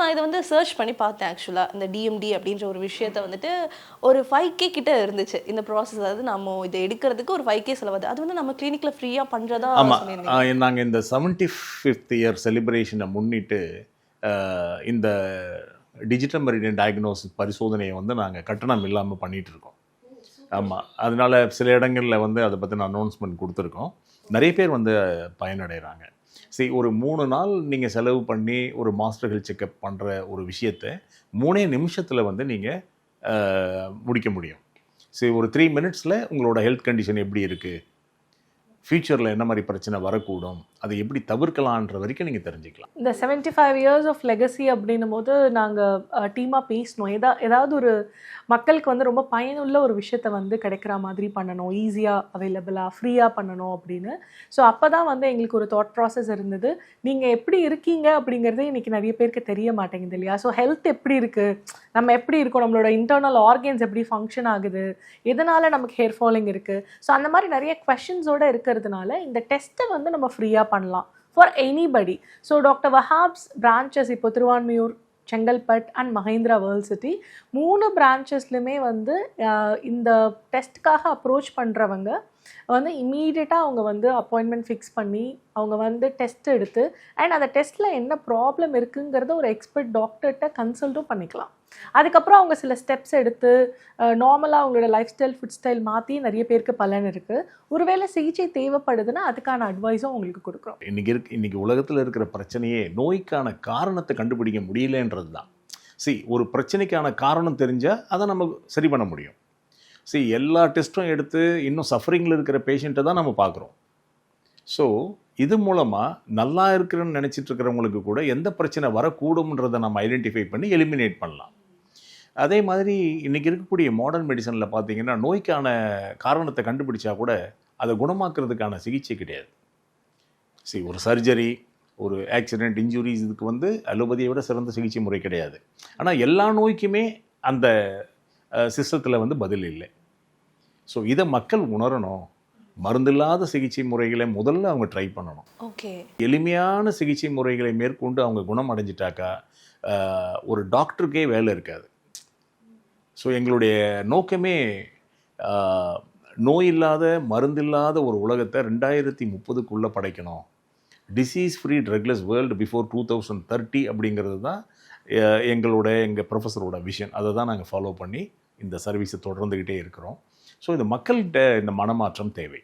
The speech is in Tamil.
நான் இதை வந்து சர்ச் பண்ணி பார்த்தேன் ஆக்சுவலாக இந்த டிஎம்டி அப்படின்ற ஒரு விஷயத்த வந்துட்டு ஒரு ஃபைவ் கே கிட்ட இருந்துச்சு. இந்த ப்ராசஸ் அதாவது நம்ம இதை எடுக்கிறதுக்கு ஒரு ஃபைவ் கே செலவாது அது வந்து நம்ம கிளினிக்கில் ஃப்ரீயாக பண்ணுறதா ஆமாம் நாங்கள் இந்த செவன்டி ஃபிஃப்த் இயர் செலிப்ரேஷனை முன்னிட்டு இந்த டிஜிட்டல் மெரிடியன் டயக்னோசிஸ் பரிசோதனையை வந்து நாங்கள் கட்டணம் இல்லாமல் பண்ணிட்டு இருக்கோம். ஆமாம் அதனால சில இடங்களில் வந்து அதை பற்றின அனௌன்ஸ்மெண்ட் கொடுத்துருக்கோம். நிறைய பேர் வந்து பயனடைகிறாங்க சரி ஒரு மூணு நாள் நீங்கள் செலவு பண்ணி ஒரு மாஸ்டர் ஹெல்த் செக்கப் பண்ணுற ஒரு விஷயத்தை மூணே நிமிஷத்தில் வந்து நீங்கள் முடிக்க முடியும். சரி ஒரு த்ரீ மினிட்ஸில் உங்களோட ஹெல்த் கண்டிஷன் எப்படி இருக்குது ஃப்யூச்சரில் என்ன மாதிரி பிரச்சனை வரக்கூடும்? அதை எப்படி தவிர்க்கலான்ற வரைக்கும் நீங்கள் தெரிஞ்சுக்கலாம். இந்த 75 ஃபைவ் இயர்ஸ் ஆஃப் லெகசி அப்படின்னும் போது நாங்கள் டீமாக பேசணும் எதா ஏதாவது ஒரு மக்களுக்கு வந்து ரொம்ப பயனுள்ள ஒரு விஷயத்த வந்து கிடைக்கிற மாதிரி பண்ணணும். ஈஸியாக அவைலபிளாக ஃப்ரீயாக பண்ணணும் அப்படின்னு. ஸோ அப்போ தான் வந்து எங்களுக்கு ஒரு தாட் ப்ராசஸ் இருந்தது. நீங்கள் எப்படி இருக்கீங்க அப்படிங்கிறதே இன்றைக்கி நிறைய பேருக்கு தெரிய மாட்டேங்குது இல்லையா? ஸோ ஹெல்த் எப்படி இருக்குது நம்ம எப்படி இருக்கோம்? நம்மளோட இன்டர்னல் ஆர்கன்ஸ் எப்படி ஃபங்க்ஷன் ஆகுது? எதனால் நமக்கு ஹேர் ஃபாலிங் இருக்குது ஸோ அந்த மாதிரி நிறைய கொஷின்ஸோட இருக்கிறதுனால இந்த டெஸ்ட்டை வந்து நம்ம ஃப்ரீயாக பண்ணலாம். For anybody so doctor Wahab's branches இப்போ Thiruvanmiyur Chengalpattu and Mahindra world city மூணு பிரான்ச்சஸ்லையுமே வந்து இந்த டெஸ்ட்டுக்காக அப்ரோச் பண்ணுறவங்க வந்து இம்மீடியட்டாக அவங்க வந்து அப்பாயின்மெண்ட் ஃபிக்ஸ் பண்ணி அவங்க வந்து டெஸ்ட் எடுத்து அண்ட் அந்த டெஸ்ட்டில் என்ன ப்ராப்ளம் இருக்குங்கிறத ஒரு எக்ஸ்பர்ட் டாக்டர்கிட்ட கன்சல்ட்டும் பண்ணிக்கலாம். அதுக்கப்புறம் அவங்க சில ஸ்டெப்ஸ் எடுத்து நார்மலாக அவங்களோட லைஃப் ஸ்டைல் ஃபுட் ஸ்டைல் மாற்றி நிறைய பேருக்கு பலன் இருக்குது ஒருவேளை சிகிச்சை தேவைப்படுதுன்னா அதுக்கான அட்வைஸும் அவங்களுக்கு கொடுக்குறோம். இன்னைக்கு இருக்கு இன்னைக்கு உலகத்தில் இருக்கிற பிரச்சனையே நோய்க்கான காரணத்தை கண்டுபிடிக்க முடியலன்றது தான் சரி ஒரு பிரச்சனைக்கான காரணம் தெரிஞ்சால் அதை நம்ம சரி பண்ண முடியும். சி எல்லா டெஸ்ட்டும் எடுத்து இன்னும் சஃபரிங்கில் இருக்கிற பேஷண்ட்டை தான் நம்ம பார்க்குறோம். ஸோ இது மூலமாக நல்லா இருக்கிறேன்னு நினச்சிட்டு இருக்கிறவங்களுக்கு கூட எந்த பிரச்சனை வரக்கூடும்ன்றதை நம்ம ஐடென்டிஃபை பண்ணி எலிமினேட் பண்ணலாம். அதே மாதிரி இன்றைக்கி இருக்கக்கூடிய மாடர்ன் மெடிசனில் பார்த்தீங்கன்னா நோய்க்கான காரணத்தை கண்டுபிடிச்சா கூட அதை குணமாக்குறதுக்கான சிகிச்சை கிடையாது. சரி ஒரு சர்ஜரி ஒரு ஆக்சிடெண்ட் இன்ஜுரிஸ் இதுக்கு வந்து அலோபதியை விட சிறந்த சிகிச்சை முறை கிடையாது. ஆனால் எல்லா நோய்க்குமே அந்த சிஸ்டத்தில் வந்து பதில் இல்லை. ஸோ இதை மக்கள் உணரணும். மருந்தில்லாத சிகிச்சை முறைகளை முதல்ல அவங்க ட்ரை பண்ணணும். ஓகே எளிமையான சிகிச்சை முறைகளை மேற்கொண்டு அவங்க குணம் அடைஞ்சிட்டாக்கா ஒரு டாக்டருக்கே வேலை இருக்காது. ஸோ எங்களுடைய நோக்கமே நோய் இல்லாத மருந்தில்லாத ஒரு உலகத்தை ரெண்டாயிரத்தி முப்பதுக்குள்ளே படைக்கணும். Disease free drugless world before two thousand thirty அப்படிங்கிறது தான் எங்களோட எங்கள் ப்ரொஃபஸரோட விஷன் அதை தான் நாங்கள் ஃபாலோ பண்ணி இந்த சர்வீஸை தொடர்ந்துக்கிட்டே இருக்கிறோம். ஸோ இந்த மக்கள்கிட்ட இந்த மனமாற்றம் தேவை.